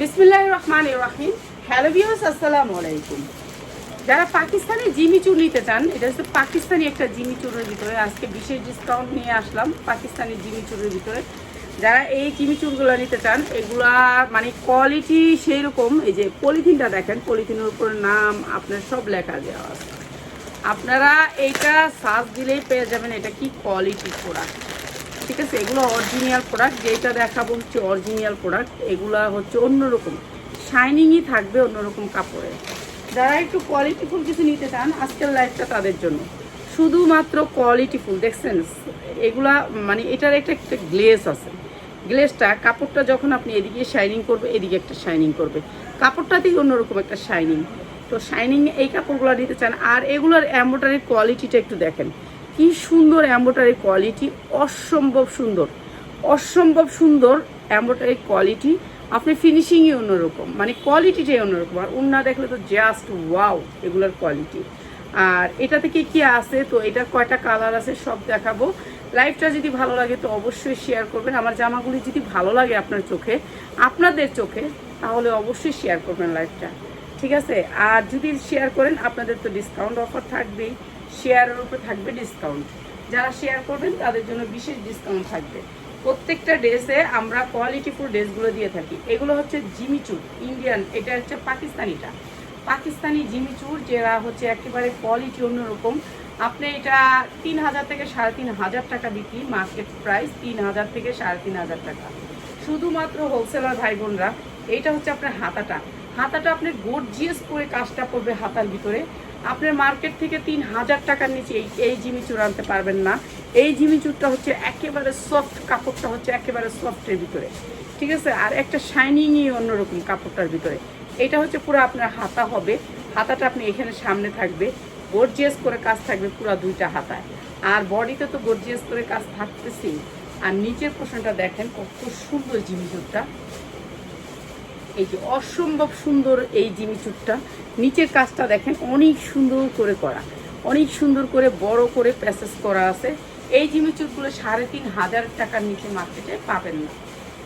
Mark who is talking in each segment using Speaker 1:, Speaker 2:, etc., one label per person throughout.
Speaker 1: বিসমিল্লাহ রহমান রাহিম। হ্যালো আসসালামু আলাইকুম। যারা পাকিস্তানি জিমিচুর নিতে চান, এটা হচ্ছে পাকিস্তানি একটা জিমিচুরের ভিতরে। আজকে বিশেষ ডিসকাউন্ট নিয়ে আসলাম পাকিস্তানি জিমিচুরের ভিতরে। যারা এই জিমিচুরগুলো নিতে চান, এগুলা মানে কোয়ালিটি সেই রকম এই যে পলিথিনটা দেখেন, পলিথিনের উপরে নাম, আপনার সব লেখা দেওয়া আছে। আপনারা এইটা সার্চ দিলেই পেয়ে যাবেন এটা কি কোয়ালিটি প্রোডাক্ট ঠিক আছে, এগুলো অরিজিনাল প্রোডাক্ট যেটা দেখাবো হচ্ছে অরিজিনাল প্রোডাক্ট এগুলা হচ্ছে অন্যরকম। শাইনিংই থাকবে অন্যরকম কাপড়ে। যারা একটু কোয়ালিটিফুল কিছু নিতে চান, আজকের লাইফটা তাদের জন্য। শুধুমাত্র কোয়ালিটিফুল দেখছেন? এগুলা মানে এটার একটা একটা গ্লেস আছে। গ্লেসটা কাপড়টা যখন আপনি এদিকে শাইনিং করবে, এদিকে একটা শাইনিং করবে। কাপড়টাতেই অন্যরকম একটা শাইনিং তো শাইনিং এই কাপড়গুলো নিতে চান, আর এগুলোর অ্যাম্বোটারির কোয়ালিটিটা একটু দেখেন। কি সুন্দর অ্যাম্বোটারি কোয়ালিটি অসম্ভব সুন্দর। অসম্ভব সুন্দর অ্যাম্বোটারি কোয়ালিটি আপনি ফিনিশিংই অন্যরকম মানে কোয়ালিটিটাই অন্যরকম, আর উন্না দেখলে তো জাস্ট ওয়াও এগুলোর কোয়ালিটি আর এটা থেকে কি আছে? তো এটা কয়টা কালার আছে সব দেখাবো। লাইফটা যদি ভালো লাগে তো অবশ্যই শেয়ার করবেন। আমার জামাগুলি যদি ভালো লাগে আপনার চোখে, আপনাদের চোখে, তাহলে অবশ্যই শেয়ার করবেন লাইফটা ঠিক আছে? আর যদি শেয়ার করেন, আপনাদের তো ডিসকাউন্ট অফার থাকবেই। শেয়ারের উপরে থাকবে ডিসকাউন্ট যারা শেয়ার করবেন, তাদের জন্য বিশেষ ডিসকাউন্ট থাকবে। প্রত্যেকটা ড্রেসে আমরা কোয়ালিটিফুল ড্রেসগুলো দিয়ে থাকি। এগুলো হচ্ছে জিমিচুর ইন্ডিয়ান এটা হচ্ছে পাকিস্তানিটা। পাকিস্তানি জিমিচুর যেটা হচ্ছে একেবারে কোয়ালিটি অন্যরকম। আপনি এটা তিন হাজার থেকে সাড়ে তিন হাজার টাকা বিক্রি মার্কেট প্রাইস তিন হাজার থেকে সাড়ে তিন হাজার টাকা। শুধুমাত্র হোলসেলার ভাই বোনরা এইটা হচ্ছে আপনার হাতাটা। হাতাটা আপনি গর্জিয়াস করে কাজটা করবে হাতার ভিতরে। আপনার মার্কেট থেকে তিন হাজার টাকার নিচে এই এই জিমিচুর আনতে পারবেন না। এই জিমিচুরটা হচ্ছে একেবারে সফট কাপড়টা হচ্ছে একেবারে সফটের ভিতরে। ঠিক আছে? আর একটা শাইনিংই অন্যরকম কাপড়টার ভিতরে। এটা হচ্ছে পুরো আপনার হাতা হবে। হাতাটা আপনি এখানে সামনে থাকবে। গর্জিয়াস করে কাজ থাকবে পুরো দুইটা হাতায়। আর বডিতে তো গর্জিয়াস করে কাজ থাকতেছেই। আর নিচের পোর্শনটা দেখেন, কত সুন্দর জিমিচুরটা এই যে অসম্ভব সুন্দর এই জিমিচুরটা নিচের কাজটা দেখেন অনেক সুন্দর করে করা, অনেক সুন্দর করে বড় করে প্যাসেজ করা আছে। এই জিমি জিমিচুরগুলো সাড়ে তিন হাজার টাকার নিচে মার্কেটে পাবেন না।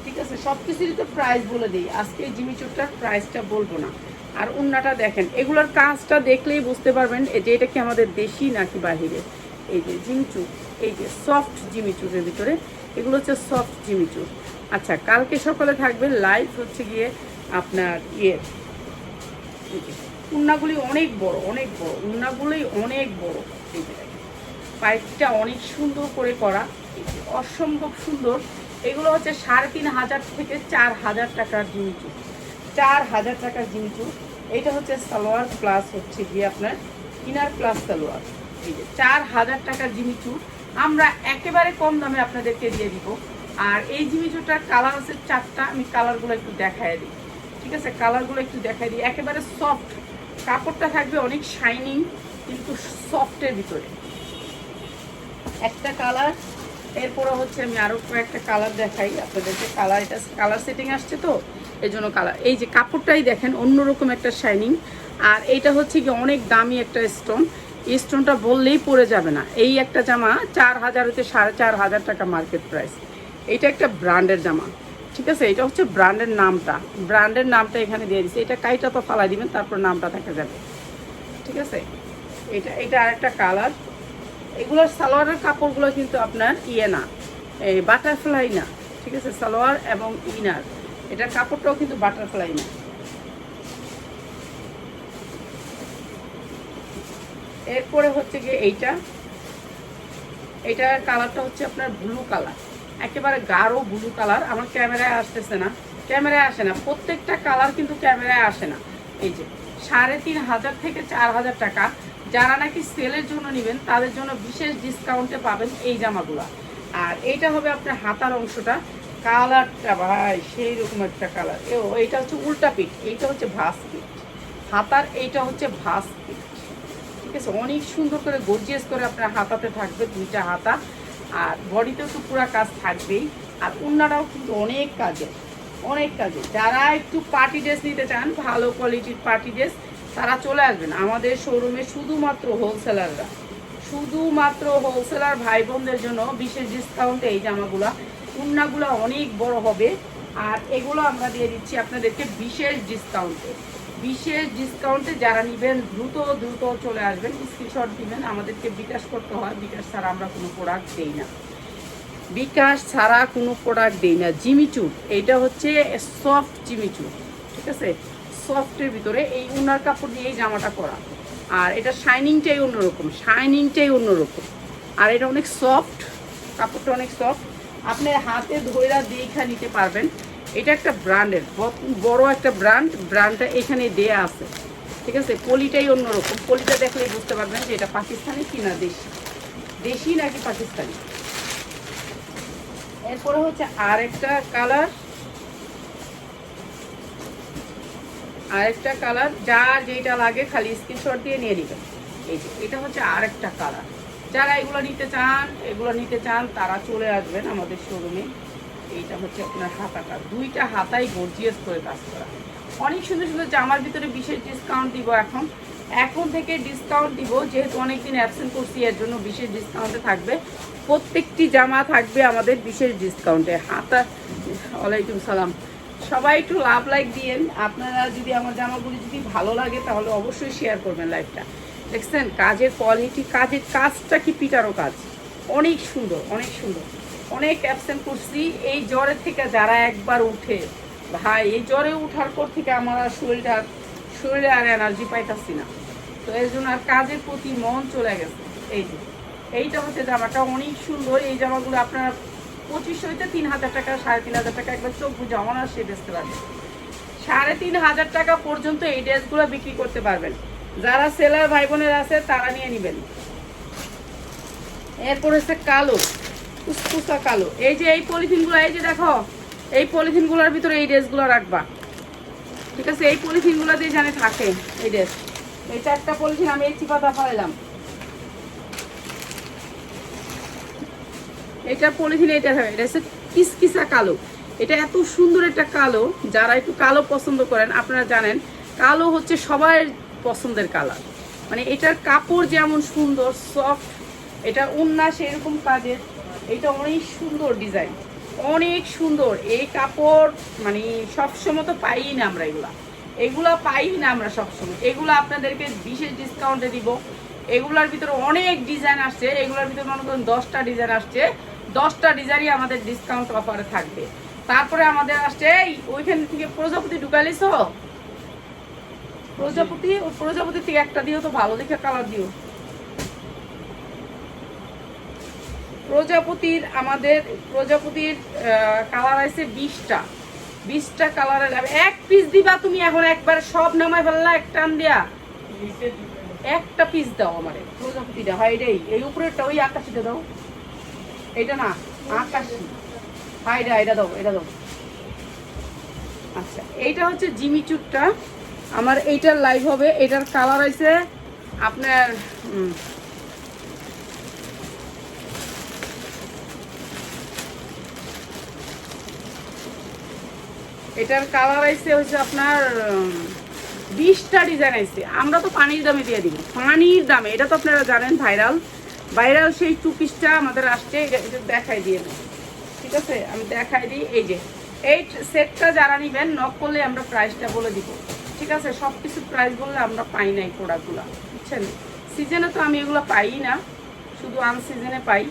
Speaker 1: ঠিক আছে সব কিছুরই তো প্রাইস বলে দিই। আজকে এই জিমিচুরটার প্রাইসটা বলব না। আর উন্নাটা দেখেন, এগুলোর কাজটা দেখলেই বুঝতে পারবেন যে এটা কি আমাদের দেশি নাকি বাহিরে। এই যে জিমিচুর এই যে সফট জিমিচুরের ভিতরে, এগুলো হচ্ছে সফট জিমিচুর আচ্ছা কালকে সকালে থাকবে লাইভ হচ্ছে গিয়ে আপনার ইয়ে যে, উন্নাগুলি অনেক বড় অনেক বড়। উন্নাগুলি অনেক বড়। পাইপটা অনেক সুন্দর করে করা। অসম্ভব সুন্দর। এগুলো হচ্ছে সাড়ে তিন হাজার থেকে চার হাজার টাকার জিনিচু চার হাজার টাকার জিনিচু এটা হচ্ছে সালোয়ার প্লাস হচ্ছে গিয়ে আপনার ইনার প্লাস সালোয়ার। চার হাজার টাকার জিমিচু। আমরা একেবারে কম দামে আপনাদেরকে দিয়ে দিব। আর এই জিমিচুটার কালার আছে চারটা। আমি কালারগুলো একটু দেখায় দিই। ঠিক আছে, কালারগুলো একটু দেখাই দিই। একেবারে সফট কাপড়টা থাকবে অনেক শাইনিং কিন্তু সফটের ভিতরে। একটা কালার এরপরে হচ্ছে আমি আরও কয়েকটা কালার দেখাই আপনাদেরকে। কালার এটা কালার সেটিং আসছে তো এই জন্য কালার এই যে কাপড়টাই দেখেন, অন্যরকম একটা শাইনিং আর এইটা হচ্ছে কি অনেক দামি একটা স্টোন এই স্টোনটা বললেই পড়ে যাবে না। এই একটা জামা চার হাজার হতে সাড়ে চার হাজার টাকা মার্কেট প্রাইস এইটা একটা ব্র্যান্ডের জামা। ঠিক আছে, এটা হচ্ছে ব্র্যান্ডের নামটা। ব্র্যান্ডের নামটা এখানে দিয়ে দিচ্ছে এটা কাইটা তো ফালাই দিবেন, তারপর নামটা দেখা যাবে। ঠিক আছে? এটা এটা আরেকটা কালার এগুলোর সালোয়ারের কাপড়গুলো কিন্তু আপনার ইয়ে না এই বাটারফ্লাই না। ঠিক আছে? সালোয়ার এবং ইনার এটার কাপড়টাও কিন্তু বাটারফ্লাই না। এরপরে হচ্ছে গিয়ে এইটা। এইটার কালারটা হচ্ছে আপনার ব্লু কালার একেবারে গাঢ় ব্লু কালার আমার ক্যামেরায় আসতেছে না। ক্যামেরায় আসে না। প্রত্যেকটা কালার কিন্তু ক্যামেরায় আসে না। এই যে, সাড়ে তিন হাজার থেকে চার হাজার টাকা যারা নাকি সেলের জন্য নেবেন, তাদের জন্য বিশেষ ডিসকাউন্টে পাবেন এই জামাগুলো। আর এইটা হবে আপনার হাতার অংশটা। কালারটা ভাই সেই রকম একটা কালার ও, এইটা হচ্ছে উল্টা পিঠ, এইটা হচ্ছে ভাস পিঠ হাতার এইটা হচ্ছে ভাস পিঠ ঠিক আছে? অনেক সুন্দর করে গর্জিয়াস করে আপনার হাতাতে থাকবে দুইটা হাতা। আর বডিতেও তো পুরো কাজ থাকবেই। আর উন্নাটাও কিন্তু অনেক কাজে অনেক কাজে। যারা একটু পার্টি ড্রেস নিতে চান, ভালো কোয়ালিটির পার্টি ড্রেস তারা চলে আসবেন আমাদের শোরুমে শুধুমাত্র হোলসেলাররা শুধুমাত্র হোলসেলার ভাই বোনদের জন্য বিশেষ ডিসকাউন্টে এই জামাগুলা। উন্নাগুলা অনেক বড় হবে। আর এগুলো আমরা দিয়ে দিচ্ছি আপনাদেরকে বিশেষ ডিসকাউন্টে বিশেষ ডিসকাউন্টে যারা নেবেন, দ্রুত দ্রুত চলে আসবেন। স্ক্রিনশট দিবেন। আমাদেরকে বিকাশ করতে হয়। বিকাশ ছাড়া আমরা কোনো প্রোডাক্ট দিই না। বিকাশ ছাড়া কোনো প্রোডাক্ট দিই না। জিমিচুর এইটা হচ্ছে সফট জিমিচুর ঠিক আছে? সফটের ভিতরে এই উনার কাপড় দিয়ে এই জামাটা করা আর এটা শাইনিংটাই অন্যরকম। শাইনিংটাই অন্যরকম। আর এটা অনেক সফট কাপড়টা অনেক সফট আপনি হাতে ধৈরা দেখা নিতে পারবেন। এটা একটা ব্র্যান্ডের, বড় একটা ব্র্যান্ড, ব্র্যান্ডটা এখানে দেয়া আছে। ঠিক আছে? পলিটাই অন্যরকম। পলিটা দেখলেই বুঝতে পারবেন যে এটা পাকিস্তানি কি না দেশি। দেশি নাকি পাকিস্তানি? এরপরে হচ্ছে আর একটা কালার। আরেকটা কালার, যা যেটা লাগে খালি স্ক্রিনশট দিয়ে নিয়ে নেবেন। এই যে, এটা হচ্ছে আরেকটা কালার। যারা এগুলো নিতে চান, এগুলো নিতে চান, তারা চলে আসবেন আমাদের শোরুমে এইটা হচ্ছে আপনার হাতাটা। দুইটা হাতাই গর্জিয়াস করে কাজ করা। অনেক সুন্দর সুন্দর জামার ভিতরে বিশেষ ডিসকাউন্ট দিব এখন। এখন থেকে ডিসকাউন্ট দিব, যেহেতু অনেকদিন অ্যাবসেন্ট করছি, এর জন্য বিশেষ ডিসকাউন্টে থাকবে। প্রত্যেকটি জামা থাকবে আমাদের বিশেষ ডিসকাউন্টে হাতা, ওয়ালাইকুম সালাম। সবাই একটু লাভ লাইক দিয়েন। আপনারা যদি আমার জামাগুলি যদি ভালো লাগে, তাহলে অবশ্যই শেয়ার করবেন লাইভটা দেখছেন, কাজের কোয়ালিটি কাজের কাজটা কি পিটারও কাজ? অনেক সুন্দর অনেক সুন্দর। অনেক অ্যাবসেন্ট করছি। এই জ্বরের থেকে যারা একবার উঠে, ভাই, এই জ্বরে উঠার পর থেকে আমার আর শরীরটা, শরীরে আর এনার্জি পাইতাছি না। তো এর জন্য আর কাজের প্রতি মন চলে গেছে। এই যে, এইটা হচ্ছে জামাটা অনেক সুন্দর। এই জামাগুলো আপনার পঁচিশশো হইতে তিন হাজার টাকা, সাড়ে তিন হাজার টাকা একবার চোখ বুঝে আমার আর সে বেচতে পারবে। সাড়ে তিন হাজার টাকা পর্যন্ত এই ড্রেসগুলো বিক্রি করতে পারবেন। যারা সেলার ভাই বোনের আছে, তারা নিয়ে নেবেন। এরপর হচ্ছে কালো। কুসকুসা কালো। এই যে এই পলিথিনগুলো, এই যে দেখো, এই পলিথিনগুলোর ভিতরে এই ড্রেসগুলো রাখবা। ঠিক আছে? এই পলিথিনগুলো দিয়ে জানে থাকে এই ড্রেস। এই চারটা পলিথিন আমি এই চিপাতা ফেলাম এটা পলিথিন এটা হবে এটা হচ্ছে কিসকিসা কালো। এটা এত সুন্দর একটা কালো, যারা একটু কালো পছন্দ করেন, আপনারা জানেন, কালো হচ্ছে সবার পছন্দের কালার। মানে এটার কাপড় যেমন সুন্দর সফট এটা উন্না সেরকম কাজের এটা অনেক সুন্দর ডিজাইন। অনেক সুন্দর। এই কাপড় মানে সবসময় তো পাই না আমরা এগুলা। এগুলা পাই না আমরা সবসময়। এগুলো আপনাদেরকে বিশেষ ডিসকাউন্টে দিব। এগুলার ভিতরে অনেক ডিজাইন আসছে। এগুলোর ভিতরে মনে করেন দশটা ডিজাইন আসছে। দশটা ডিজাইনই আমাদের ডিসকাউন্ট অফারে থাকবে। তারপরে আমাদের আসছে ওইখান থেকে প্রজাপতি ঢুকালিস প্রজাপতি প্রজাপতি থেকে একটা দিও তো ভালো দেখে কালার দিও। প্রজাপতির আমাদের প্রজাপতির কালার আছে বিশটা। বিশটা কালারের এক পিস দিবা তুমি এখন একবার, সব নামাই ফেললা, এক টান দিয়া। একটা পিস দাও আমারে, প্রজাপতিটা, হয় রে, এই উপরেরটা, ওই আকাশিটা দাও। এটা না, আকাশ। হ্যাঁ রে, এটা দাও এটা দাও। আচ্ছা এইটা হচ্ছে জিমিচুরটা আমার এইটার লাইভ হবে, এটার কালার আছে আপনার এটার কালার আইসে হচ্ছে আপনার বিশটা ডিজাইন আইছে। আমরা তো পানির দামে দিয়ে দিব। পানির দামে, এটা তো আপনারা জানেন ভাইরাল ভাইরাল সেই টু পিসটা আমাদের আসছে, এটা দেখাই দিয়ে। ঠিক আছে? আমি দেখাই দিই, এই যে এই সেটটা যারা নেবেন নক করলে আমরা প্রাইসটা বলে দিব। ঠিক আছে? সব কিছু প্রাইস বললে আমরা পাই না এই প্রোডাক্টগুলো বুঝছেন? সিজনে তো আমি এগুলো পাই না, শুধু আনসিজনে পাই।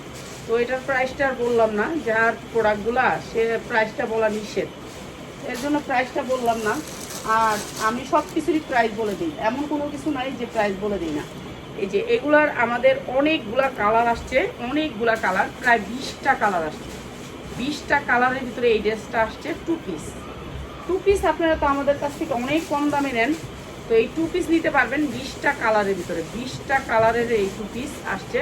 Speaker 1: তো এটার প্রাইসটা আর বললাম না, যার প্রোডাক্টগুলা সে প্রাইসটা বলা নিষেধ। এর জন্য প্রাইসটা বললাম না। আর আমি সব কিছুরই প্রাইস বলে দিই। এমন কোনো কিছু নাই যে প্রাইস বলে দিই না। এই যে এগুলার আমাদের অনেকগুলা কালার আসছে, অনেকগুলা কালার প্রায় বিশটা কালার আসছে। বিশটা কালারের ভিতরে এই ড্রেসটা আসছে টু পিস টু পিস আপনারা তো আমাদের কাছ থেকে অনেক কম দামে নেন। তো এই টু পিস নিতে পারবেন বিশটা কালারের ভিতরে। বিশটা কালারের এই টু পিস আসছে।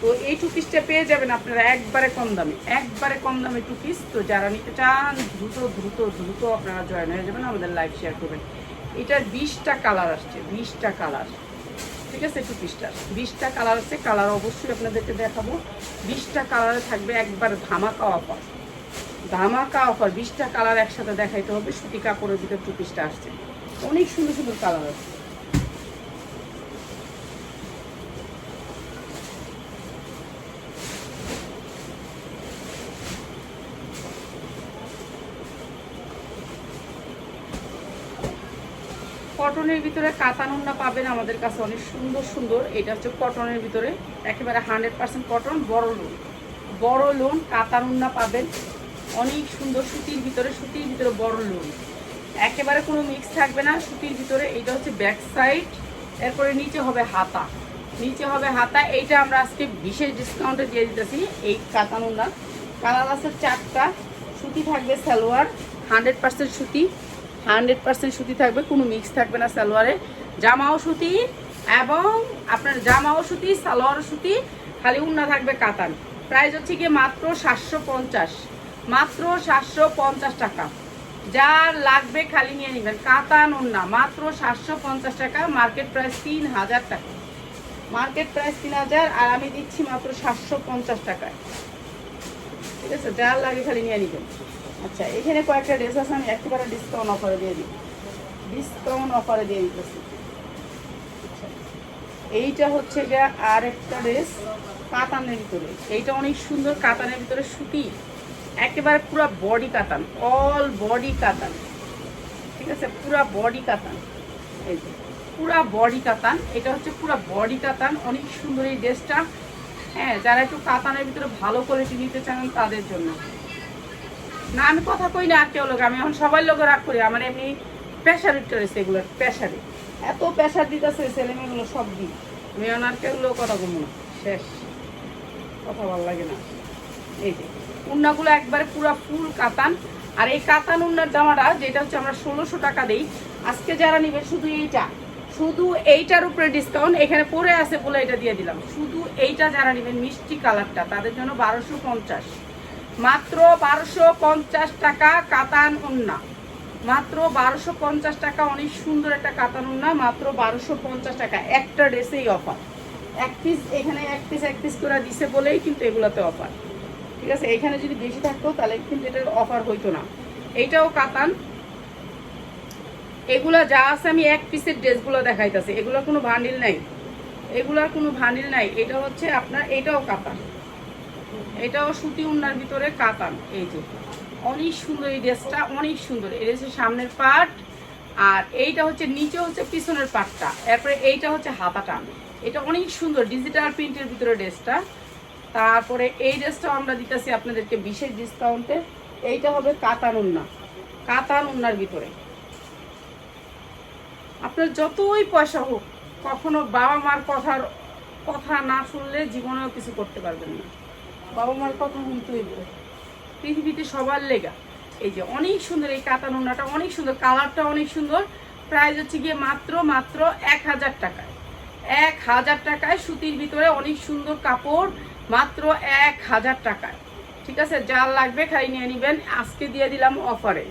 Speaker 1: তো এই টু পিসটা পেয়ে যাবেন আপনারা একবারে কম দামে, একবারে কম দামে টু পিস তো যারা নিতে চান, দ্রুত দ্রুত দ্রুত আপনারা জয়েন হয়ে যাবেন, আমাদের লাইভ শেয়ার করবেন। এটার বিশটা কালার আসছে, বিশটা কালার ঠিক আছে টু পিসটার বিশটা কালার আছে কালার অবশ্যই আপনাদেরকে দেখাবো। বিশটা কালারে থাকবে একবার ধামাকা অফার ধামাকা অফার বিশটা কালার একসাথে দেখাইতে হবে, সুতি কাপড়ের ভিতরে টু পিসটা আসছে। অনেক সুন্দর সুন্দর কালার আছে। কটনের ভিতরে কাতান উন্না পাবেন আমাদের কাছে অনেক সুন্দর সুন্দর। এটা হচ্ছে কটনের ভিতরে, একেবারে হান্ড্রেড পার্সেন্ট কটন, বড় লোন বড় লোন কাতান উন্না পাবেন। অনেক সুন্দর সুতির ভিতরে সুতির ভিতরে বড় লোন একেবারে কোনো মিক্স থাকবে না, সুতির ভিতরে। এটা হচ্ছে ব্যাক সাইড এরপরে নিচে হবে হাতা। নিচে হবে হাতা, এইটা আমরা আজকে বিশেষ ডিসকাউন্টে দিয়ে দিতেছি এই কাতান উন্না কালার আছে চারটা, সুতি থাকবে সালোয়ার হান্ড্রেড পার্সেন্ট সুতি। হান্ড্রেড পার্সেন্ট সুতি থাকবে, কোনো মিক্স থাকবে না সালোয়ারে। জামাও সুতি এবং আপনার জামাও সুতি সালোয়ার সুতি, খালি উন্না থাকবে কাতান। প্রাইস হচ্ছে গিয়ে মাত্র সাতশো পঞ্চাশ। মাত্র সাতশো পঞ্চাশ টাকা। যার লাগবে খালি নিয়ে নেবেন কাতান উন্না। মাত্র সাতশো পঞ্চাশ টাকা, মার্কেট প্রাইস তিন হাজার টাকা। মার্কেট প্রাইস তিন হাজার আর আমি দিচ্ছি মাত্র সাতশো পঞ্চাশ টাকায়। ঠিক আছে? যার লাগে খালি নিয়ে নেবেন। আচ্ছা এখানে কয়েকটা ড্রেস আছে আমি একেবারে ডিসকাউন্ট অফারে দিয়ে দিই। ডিসকাউন্ট অফারে দিয়ে দিতেছি। আচ্ছা, এইটা হচ্ছে গিয়ে আর একটা ড্রেস কাতানের ভিতরে। এইটা অনেক সুন্দর কাতানের ভিতরে সুতি। একেবারে পুরো বডি কাতান অল বডি কাতান। ঠিক আছে? পুরো বডি কাতান। এই যে পুরা বডি কাতান। এটা হচ্ছে পুরো বডি কাতান। অনেক সুন্দর এই ড্রেসটা হ্যাঁ যারা একটু কাতানের ভিতরে ভালো কোয়ালিটি নিতে চান তাদের জন্য। না, আমি কথা কই না আর কেউ লোক, আমি এখন সবাই লোক রাগ করি, আমার এমনি প্রেশার উঠতে রয়েছে এগুলো প্রেশারে এত প্রেশার দিতেছে ছেলে মেয়েগুলো সব দিই আমি এখন আর কেউ লোক কথা বলব না, শেষ। কথা ভালো লাগে না। এই যে, উন্নাগুলো একবারে পুরো ফুল কাতান। আর এই কাতান উন্নার দামাটা, যেটা হচ্ছে আমরা ষোলোশো টাকা দিই, আজকে যারা নিবে শুধু এইটা, শুধু এইটার উপরে ডিসকাউন্ট এখানে পরে আছে বলে এটা দিয়ে দিলাম। শুধু এইটা যারা নেবেন মিষ্টি কালারটা তাদের জন্য বারোশো পঞ্চাশ। মাত্র বারোশো পঞ্চাশ টাকা কাতান উন্না। মাত্র বারোশো পঞ্চাশ টাকা, অনেক সুন্দর একটা কাতান উন্না, মাত্র বারোশো পঞ্চাশ টাকা। একটা ড্রেসেই অফার এক পিস এখানে এক পিস এক পিস করে দিছে বলেই কিন্তু এগুলোতে অফার ঠিক আছে? এখানে যদি বেশি থাকতো, তাহলে কিন্তু এটার অফার হইতো না। এইটাও কাতান। এগুলা যা আছে আমি এক পিসের ড্রেসগুলো দেখাইতেছি। এগুলোর কোনো ভান্ডিল নাই। এগুলার কোনো ভান্ডিল নাই। এটা হচ্ছে আপনার, এটাও কাতান। এটাও সুতি উন্নার ভিতরে কাতান, এই যে। অনেক সুন্দর এই ড্রেসটা, অনেক সুন্দর। এই ড্রেসের সামনের পার্ট আর এইটা হচ্ছে, নিচে হচ্ছে পিছনের পার্টটা এরপরে এইটা হচ্ছে হাতাটা এটা অনেক সুন্দর ডিজিটাল প্রিন্টের ভিতরে ড্রেসটা। তারপরে এই ড্রেসটাও আমরা দিতেছি আপনাদেরকে বিশেষ ডিসকাউন্টে এইটা হবে কাতান উন্না। কাতান উন্নার ভিতরে। আপনার যতই পয়সা হোক, কখনো বাবা মার কথার, কথা না শুনলে জীবনেও কিছু করতে পারবেন না। বাবা মার কথা শুনতেই হবে। পৃথিবীতে সবার লেগা। এই যে অনেক সুন্দর এই কাতান উন্নাটা অনেক সুন্দর, কালারটা অনেক সুন্দর। প্রাইস হচ্ছে গিয়ে মাত্র মাত্র এক হাজার টাকায়। এক হাজার টাকায় সুতির ভিতরে অনেক সুন্দর কাপড়, মাত্র এক হাজার টাকায়। ঠিক আছে, যার লাগবে খাই নিয়ে নেবেন। আজকে দিয়ে দিলাম অফারে।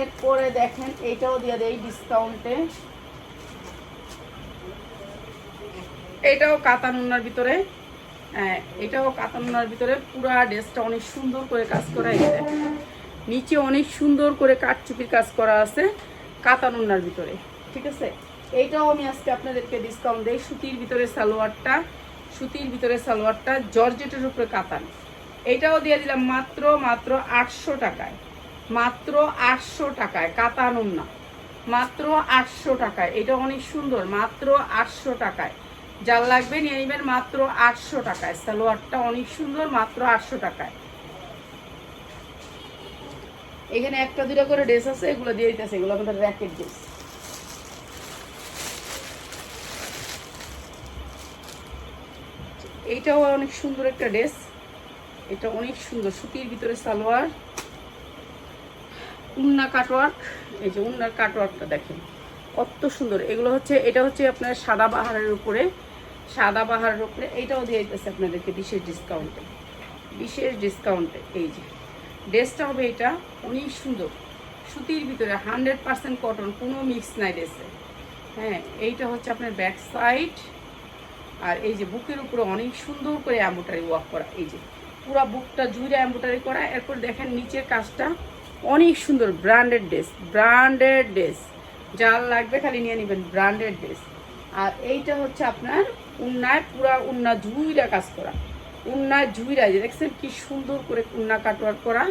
Speaker 1: এরপরে দেখেন এইটাও দিয়ে দেয় ডিসকাউন্টে এটাও কাতানুনার ভিতরে। এটাও কাতানুনার ভিতরে পুরো ড্রেসটা অনেক সুন্দর করে কাজ করা এই দেখেন। নিচে অনেক সুন্দর করে কাঠচুপির কাজ করা আছে কাতানুনার ভিতরে, ঠিক আছে? এইটাও আমি আজকে আপনাদেরকে ডিসকাউন্ট দেই, সুতির ভিতরে সালোয়ারটা, সুতির ভিতরে সালোয়ারটা, জর্জেটের উপরে কাতান। এইটাও দিয়ে দিলাম মাত্র মাত্র আটশো টাকায়, মাত্র আটশো টাকায় কাতানুন না মাত্র আটশো টাকায়। এটা অনেক সুন্দর, মাত্র আটশো টাকায়। যার লাগবে, নিয়ে নেবেন মাত্র আটশো টাকায়। সালোয়ারটা অনেক সুন্দর, মাত্র আটশো টাকায়। এখানে একটা দুটা করে ড্রেস আছে, এগুলো দিয়ে দিতেছে, এগুলো আমাদের র্যাকেট ড্রেস এইটাও অনেক সুন্দর একটা ড্রেস। এটা অনেক সুন্দর, সুতির ভিতরে সালোয়ার। উন্না কাটওয়ার্ক এই যে উন্নার কাটওয়ার্কটা দেখেন, কত সুন্দর। এগুলো হচ্ছে, এটা হচ্ছে আপনার সাদা বাহারের উপরে সাদা বাহারের উপরে এইটাও দিয়ে দিতেছে আপনাদেরকে বিশেষ ডিসকাউন্টে বিশেষ ডিসকাউন্টে এই যে। ড্রেসটা হবে এটা অনেক সুন্দর। সুতির ভিতরে হান্ড্রেড পার্সেন্ট কটন কোনো মিক্স নাই ড্রেসে হ্যাঁ এইটা হচ্ছে আপনার ব্যাক সাইড আর এই যে বুকের উপরে অনেক সুন্দর করে অ্যাম্বোটারি ওয়ার্ক করা, এই যে। পুরো বুকটা জুড়ে অ্যাম্বোটারি করা, এরপর দেখেন নিচের কাজটা অনেক সুন্দর ব্র্যান্ডেড ড্রেস ব্র্যান্ডেড ড্রেস যার লাগবে খালি নিয়ে নেবেন ব্র্যান্ডেড ড্রেস আর এইটা হচ্ছে আপনার উন্নায় পুরা উন্না জুইরা কাজ করা। উন্না জুইরা যে দেখছেন কি সুন্দর করে উন্না কাটওয়ার করা।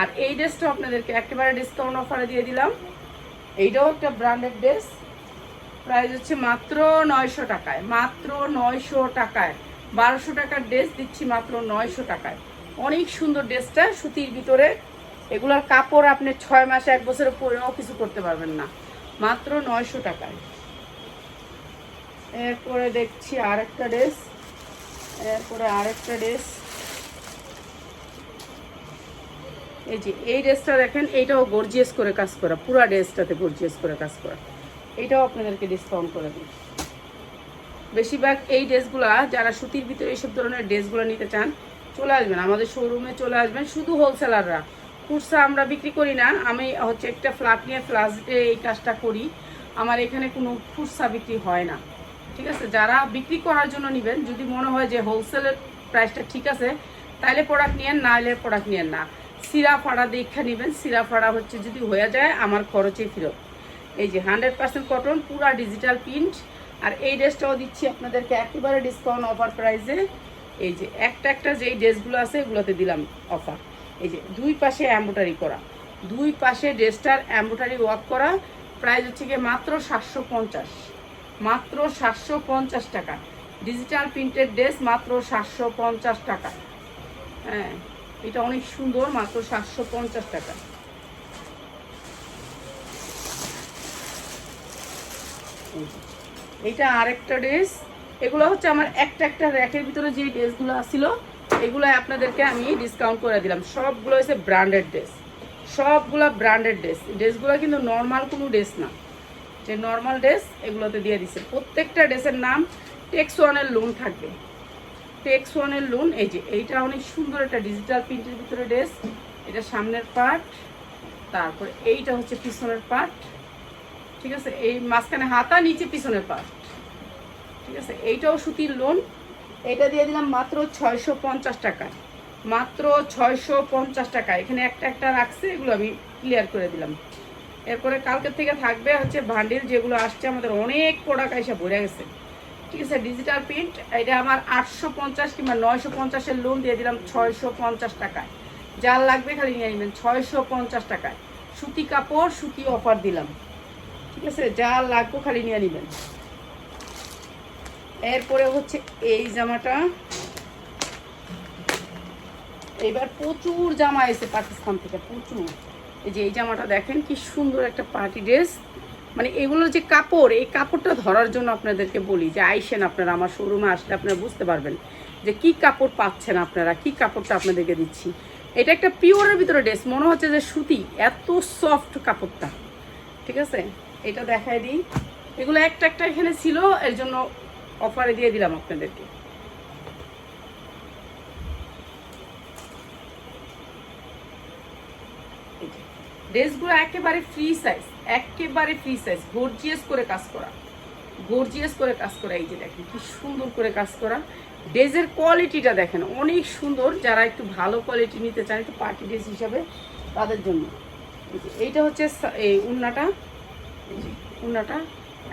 Speaker 1: আর এই ড্রেসটা আপনাদেরকে একেবারে ডিসকাউন্ট অফারে দিয়ে দিলাম। এইটাও একটা ব্র্যান্ডেড ড্রেস প্রাইস হচ্ছে মাত্র নয়শো টাকায়, মাত্র নয়শো টাকায়। বারোশো টাকার ড্রেস দিচ্ছি মাত্র নয়শো টাকায়। অনেক সুন্দর ড্রেসটা সুতির ভিতরে। এগুলোর কাপড় আপনি ছয় মাসে, এক বছরে পরেও কিছু করতে পারবেন না। মাত্র নয়শো টাকায়। এরপরে দেখছি আরেকটা ড্রেস। এরপরে আরেকটা ড্রেস। এই যে, এই ড্রেসটা দেখেন, এইটাও গর্জিয়াস করে কাজ করা, পুরা ড্রেসটাতে গর্জিয়াস করে কাজ করা। এইটাও আপনাদেরকে ডিসকাউন্ট করে দিই। বেশিরভাগ এই ড্রেসগুলা, যারা সুতির ভিতরে এইসব ধরনের ড্রেসগুলো নিতে চান, চলে আসবেন, আমাদের শোরুমে চলে আসবেন। শুধু হোলসেলাররা খুচরা আমরা বিক্রি করি না, আমি হচ্ছে একটা ফ্ল্যাট নিয়ে ফ্লাস্টে এই কাজটা করি। আমার এখানে কোনো খুচরা বিক্রি হয় না। ঠিক আছে? যারা বিক্রি করার জন্য নেবেন, যদি মনে হয় যে হোলসেলের প্রাইসটা ঠিক আছে, তাইলে প্রোডাক্ট নিয়েন, না হলে প্রোডাক্ট নিয়েন না। সিরা ফাড়া দেখে নেবেন। সিরা ফাড়া হচ্ছে যদি হয়ে যায়, আমার খরচে ফেরত। এই যে হান্ড্রেড পার্সেন্ট কটন পুরা ডিজিটাল প্রিন্ট আর এই ড্রেসটাও দিচ্ছি আপনাদেরকে একেবারে ডিসকাউন্ট অফার প্রাইসে এই যে একটা একটা যেই ড্রেসগুলো আছে, এগুলোতে দিলাম অফার এই যে দুই পাশে অ্যাম্বোটারি করা। দুই পাশে ড্রেসটার অ্যাম্বোটারি ওয়ার্ক করা। প্রাইস হচ্ছে গিয়ে মাত্র সাতশো পঞ্চাশ। মাত্র সাতশো পঞ্চাশ টাকা। ডিজিটাল প্রিন্টেড ড্রেস মাত্র সাতশো পঞ্চাশ টাকা। হ্যাঁ এটা অনেক সুন্দর, মাত্র সাতশো পঞ্চাশ টাকা। এইটা আরেকটা ড্রেস এগুলো হচ্ছে আমার একটা একটা র্যাকের ভিতরে যে ড্রেসগুলো আসছিল, এগুলো আপনাদেরকে আমি ডিসকাউন্ট করে দিলাম। সবগুলো হচ্ছে ব্র্যান্ডেড ড্রেস সবগুলো ব্র্যান্ডেড ড্রেস ড্রেসগুলো কিন্তু নর্মাল কোনো ড্রেস না। যে নর্মাল ড্রেস এগুলোতে দিয়ে দিচ্ছে প্রত্যেকটা ড্রেসের নাম টেক্স ওয়ানের লোন থাকবে। টেক্স ওয়ানের লোন এই যে, এইটা অনেক সুন্দর একটা ডিজিটাল প্রিন্টের ভিতরে ড্রেস এটা সামনের পার্ট তারপরে এইটা হচ্ছে পিছনের পার্ট ঠিক আছে? এই মাঝখানে হাতা নিচে পিছনের পার্ট ঠিক আছে? এইটাও সুতির লোন এটা দিয়ে দিলাম মাত্র ছয়শো পঞ্চাশ টাকা। মাত্র ছয়শো পঞ্চাশ টাকা। এখানে একটা একটা রাখছে, এগুলো আমি ক্লিয়ার করে দিলাম। এরপরে কালকের থেকে থাকবে হচ্ছে ভান্ডিল যেগুলো আসছে, আমাদের অনেক প্রোডাক্ট এসে ভরে গেছে। ঠিক আছে ডিজিটাল প্রিন্ট এটা আমার আটশো পঞ্চাশ কিংবা নয়শো পঞ্চাশের লোন দিয়ে দিলাম ছয়শো পঞ্চাশ টাকায়। যার লাগবে খালি নিয়ে নেবেন, ছয়শো পঞ্চাশ টাকায়। সুতি কাপড়, সুতি অফার দিলাম। ঠিক আছে যা লাগবে খালি নিয়ে নেবেন। এরপরে হচ্ছে এই জামাটা। এবার প্রচুর জামা এসে পাকিস্তান থেকে, প্রচুর। এই যে এই জামাটা দেখেন, কি সুন্দর একটা পার্টি ড্রেস। মানে এগুলোর যে কাপড়, এই কাপড়টা ধরার জন্য আপনাদেরকে বলি, যে আইসেন আপনারা আমার শোরুমে আসলে আপনারা বুঝতে পারবেন যে কি কাপড় পাচ্ছেন আপনারা, কি কাপড়টা আপনাদেরকে দিচ্ছি। এটা একটা পিওরের ভিতরে ড্রেস, মনে হচ্ছে যে সুতি, এত সফট কাপড়টা। ঠিক আছে? এটা দেখাই দিই। এগুলো একটা একটা এখানে ছিল, এর জন্য অফারে দিয়ে দিলাম আপনাদেরকে। ড্রেসগুলো একেবারে ফ্রি সাইজ একেবারে ফ্রি সাইজ গর্জিয়াস করে কাজ করা। গর্জিয়াস করে কাজ করা, এই যে দেখেন, কি সুন্দর করে কাজ করা। ড্রেসের কোয়ালিটিটা দেখেন, অনেক সুন্দর। যারা একটু ভালো কোয়ালিটি নিতে চান, একটু পার্টি ড্রেস হিসাবে, তাদের জন্য। এইটা হচ্ছে এই উন্নাটা উন্নাটা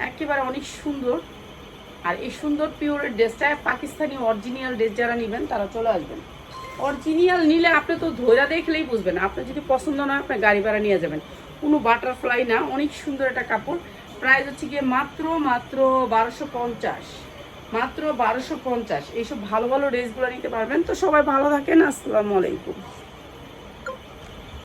Speaker 1: একেবারে অনেক সুন্দর। আর এই সুন্দর পিওরের ড্রেসটা পাকিস্তানি অরিজিনাল ড্রেস যারা নেবেন, তারা চলে আসবেন। অরিজিনাল নিলে আপনি তো ধৈরা দেখলেই বুঝবেন। আপনার যদি পছন্দ না আপনি গাড়ি ভাড়া নিয়ে যাবেন। কোনো বাটারফ্লাই না, অনেক সুন্দর একটা কাপড়। প্রাইস হচ্ছে গিয়ে মাত্র মাত্র বারোশো পঞ্চাশ। মাত্র বারোশো পঞ্চাশ। এইসব ভালো ভালো ড্রেসগুলো নিতে পারবেন। তো সবাই ভালো থাকেন। আসসালামু আলাইকুম।